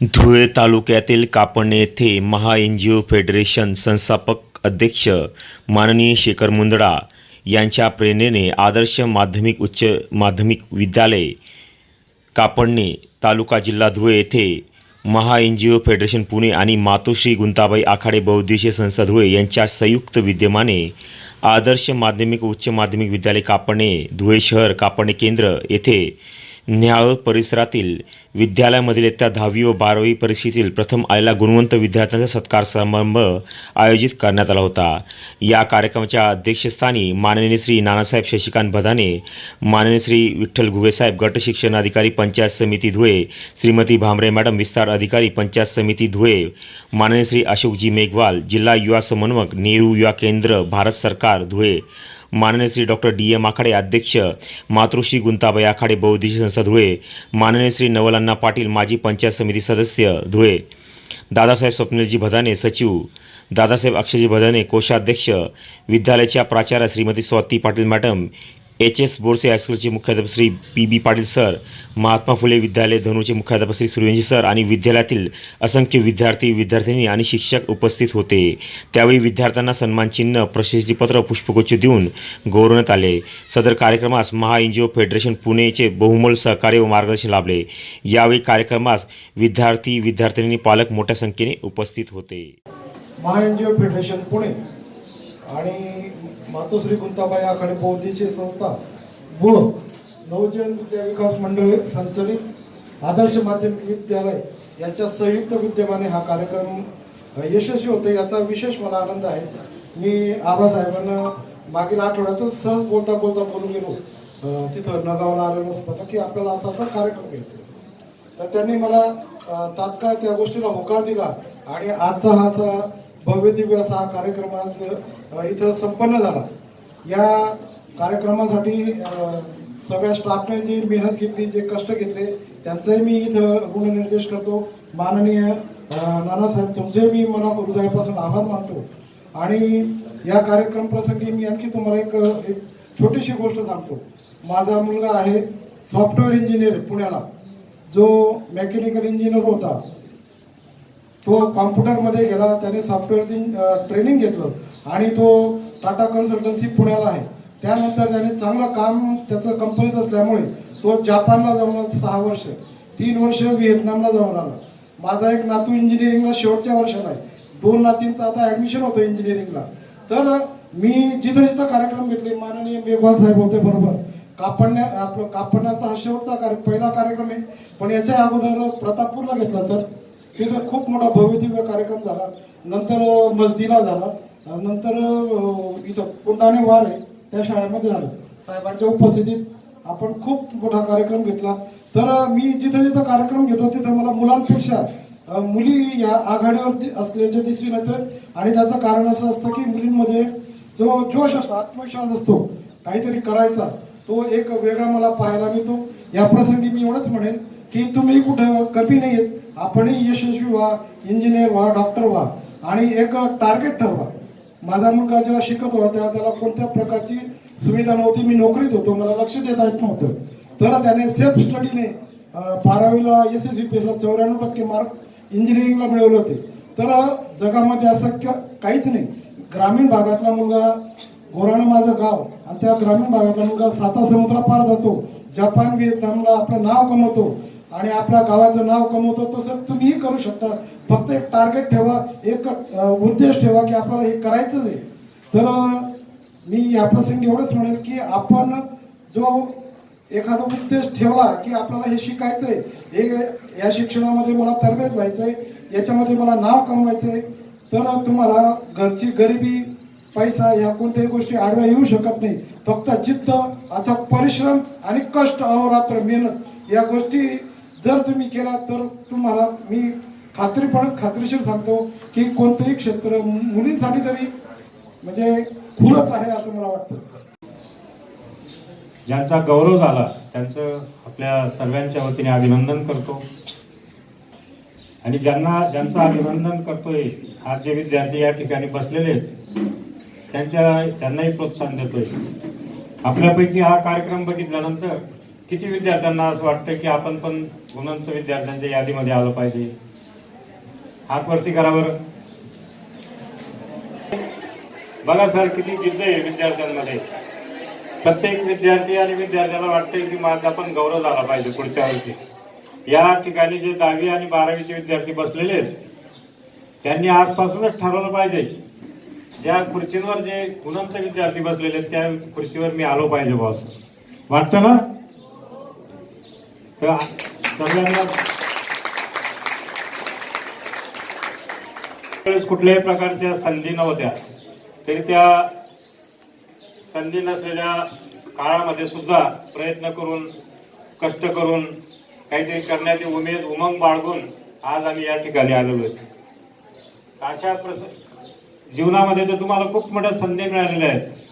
धुळे तालुक्यातील कापणे येथे Maha N G O federation संस्थापक अध्यक्ष माननीय शेखर मुंदडा यांच्या प्रेरणेने आदर्श माध्यमिक उच्च माध्यमिक विद्यालय कापडणे तालुका जिल्हा धुळे येथे Maha N G O federation Pune आणि मातोश्री गुंताबाई आखाडे बहुद्देशीय संस्था धुळे यांच्या संयुक्त विद्यमाने आदर्श माध्यमिक उच्च माध्यमिक विद्यालय कापडणे धुळे शहर कापडणे केंद्र येथे न्याळ परिसरातील विद्यालयामधील इयत्ता दहावी व बारावी परीक्षेतील प्रथम आलेला गुणवंत विद्यार्थ्यांचा सत्कार समारंभ आयोजित करण्यात आला होता. या कार्यक्रमाच्या अध्यक्षस्थानी माननीय श्री नानासाहेब शशिकांत भदाने माननीय श्री विठ्ठल घुगेसाहेब गट शिक्षण अधिकारी पंचायत समिती धुळे श्रीमती भामरे मॅडम विस्तार अधिकारी पंचायत समिती धुळे माननीय श्री अशोकजी मेघवाल जिल्हा युवा समन्वयक नेहरू युवा केंद्र भारत सरकार धुळे. माननीय Shri doctor D M Akhade अध्यक्ष मातृश्री गुंताबाई आखाडे बौद्धिक संस्था धुळे माननीय श्री नवलांना पाटील माजी पंचायत समिती सदस्य धुळे दादासाहेब स्वप्नीलजी भदाने सचिव दादासाहेब अक्षयजी भदाने कोषाध्यक्ष विद्यालयाच्या प्राचार्य Shrimati Swati Patil madam H S Borse हायस्कूलचे मुख्याध्यापक Shri P B Patil sir Mahatma Phule विद्यालय धनुचे मुख्याध्यापक श्री सूर्यवंशी सर आणि विद्यालयातील असंख्य विद्यार्थी विद्यार्थिनी आणि शिक्षक उपस्थित होते. त्यावेळी विद्यार्थ्यांना सन्मानचिन्ह प्रशस्तीपत्र पुष्पगुच्छ देऊन गौरवण्यात आले. सदर कार्यक्रमास महा एन जी ओ फेडरेशन पुणेचे बहुमोल सहकार्य व मार्गदर्शन लाभले. यावेळी कार्यक्रमास विद्यार्थी विद्यार्थिनी पालक मोठ्या संख्येने उपस्थित होते. Maha N G O federation Pune आणि मातोश्री गुंताबाई आखाडे बौद्धीची संस्था व नवजन विद्या विकास मंडळ संचलित आदर्श माध्यमिक विद्यालय यांच्या संयुक्त विद्यमाने हा कार्यक्रम यशस्वी होतो याचा विशेष मला आनंद आहे. मी आबासाहेबांना मागील आठवड्यातच सहज बोलता बोलता बोलून गेलो. तिथं नगावला आलेलो असताना की आपल्याला असा असा कार्यक्रम घ्यायचा तर त्यांनी मला तात्काळ त्या गोष्टीला होकार दिला आणि आजचा हा असा भव्य दिव्य असा हा इथं संपन्न झाला. या कार्यक्रमासाठी सगळ्या स्टाफने जी मेहनत घेतली जे कष्ट घेतले त्यांचंही मी इथं गुणनिर्देश करतो. माननीय नानासाहेब तुमचे मी मला हृदयापासून आभार मानतो. आणि या कार्यक्रम प्रसंगी मी आणखी तुम्हाला एक एक छोटीशी गोष्ट सांगतो. माझा मुलगा आहे सॉफ्टवेअर इंजिनियर पुण्याला. जो मेकॅनिकल इंजिनियर होता. तो कॉम्प्युटरमध्ये गेला त्याने सॉफ्टवेअरची ट्रेनिंग घेतलं आणि तो टाटा कन्सल्टन्सी पुण्याला आहे. त्यानंतर त्याने चांगलं काम त्याचं कंपनीत असल्यामुळे तो जापानला जाऊन आला सहा वर्ष. तीन वर्ष व्हिएतनामला जाऊन आला माझा एक नातू इंजिनिअरिंगला शेवटच्या वर्षाला आहे. दोन नातींचं आता ऍडमिशन होतं इंजिनिअरिंगला तर मी जिथं जिथं कार्यक्रम घेतले माननीय मेघवाल साहेब होते बरोबर. कापडण्या आपलं कापडण्याचा हा शेवटचा कार्य पहिला कार्यक्रम आहे. पण याच्या अगोदर प्रतापपूरला घेतला सर तिथं खूप मोठा भव्यदिव्य कार्यक्रम झाला नंतर अं, मस्जिदला झाला नंतर इथं पुंडाने वार आहे त्या शाळेमध्ये झालं. साहेबांच्या उपस्थितीत आपण खूप मोठा कार्यक्रम घेतला. तर मी जिथं जिथं कार्यक्रम घेतो तिथं मला मुलांपेक्षा मुली या आघाडीवर असल्याचे दिसून येतं आणि त्याचं कारण असं असतं की मुलींमध्ये जो जोश असतो आत्मविश्वास असतो काहीतरी करायचा तो एक वेगळा मला पाहायला मिळतो. या प्रसंगी मी एवढंच म्हणेन की तुम्ही कुठं कमी नाही आहेत आपणही यशस्वी व्हा इंजिनियर व्हा डॉक्टर व्हा. आणि एक टार्गेट ठरवा. माझा मुलगा जेव्हा शिकत होता तेव्हा त्याला कोणत्या प्रकारची सुविधा नव्हती मी नोकरीत होतो. मला लक्ष देता येत नव्हतं. तर त्याने सेल्फ स्टडीने बारावीला एस एस ला चौऱ्याण्णव टक्के मार्क इंजिनिअरिंगला मिळवले होते. तर जगामध्ये असं काहीच नाही. ग्रामीण भागातला मुलगा गोराणं माझं गाव आणि त्या ग्रामीण भागातला मुलगा साता समुद्रा पार जातो. जपान व्हिएतनामला आपलं नाव कमवतो. आणि आपल्या गावाचं नाव कमवतो तसं तुम्हीही करू शकता. फक्त एक टार्गेट ठेवा एक उद्देश ठेवा की आपल्याला हे करायचंच आहे. तर मी या प्रसंगी एवढंच म्हणेल की आपण जो एखादा उद्देश ठेवला की आपल्याला हे शिकायचं आहे हे या शिक्षणामध्ये मला तरबेज आहे याच्यामध्ये मला नाव कमवायचं आहे तर तुम्हाला घरची गरिबी पैसा या कोणत्याही गोष्टी आडव्या येऊ शकत नाही. फक्त जिद्द अथवा परिश्रम आणि कष्ट अहोरात्र मेहनत या गोष्टी जर तुम्ही केला तर तुम्हाला मी खात्रीपण खात्रीशीर सांगतो की कोणतंही क्षेत्र मुलींसाठी तरी म्हणजे खुलच आहे असं मला वाटतं. ज्यांचा गौरव झाला त्यांचं आपल्या सर्वांच्या वतीने अभिनंदन करतो. आणि ज्यांना ज्यांचं अभिनंदन करतोय आज जे विद्यार्थी या ठिकाणी बसलेले आहेत त्यांच्या त्यांनाही प्रोत्साहन देतोय. आपल्यापैकी हा कार्यक्रम बघितल्यानंतर किती विद्यार्थ्यांना असं वाटतं की आपण पण गुणांचं विद्यार्थ्यांच्या यादीमध्ये आलं पाहिजे? हात वरती करा बरं. बघा सर किती जिद्द आहे विद्यार्थ्यांमध्ये. प्रत्येक विद्यार्थी आणि विद्यार्थ्याला वाटतंय की माझा पण गौरव झाला पाहिजे पुढच्या वर्षी. या ठिकाणी जे दहावी आणि बारावीचे विद्यार्थी बसलेले आहेत त्यांनी आजपासूनच ठरवलं पाहिजे. ज्या खुर्चींवर जे गुणांचे विद्यार्थी बसलेले आहेत त्या खुर्चीवर मी आलो पाहिजे बॉस वाटतं ना? तर सगळ्यांना. वेळेस कुठल्याही प्रकारच्या संधी नव्हत्या. तरी त्या संधी नसलेल्या काळामध्ये सुद्धा प्रयत्न करून कष्ट करून काहीतरी करण्याची उमेद उमंग बाळगून आज आम्ही या ठिकाणी आलेलो आहे. अशा प्रस जीवनामध्ये तर तुम्हाला खूप मोठ्या संधी मिळालेल्या आहेत.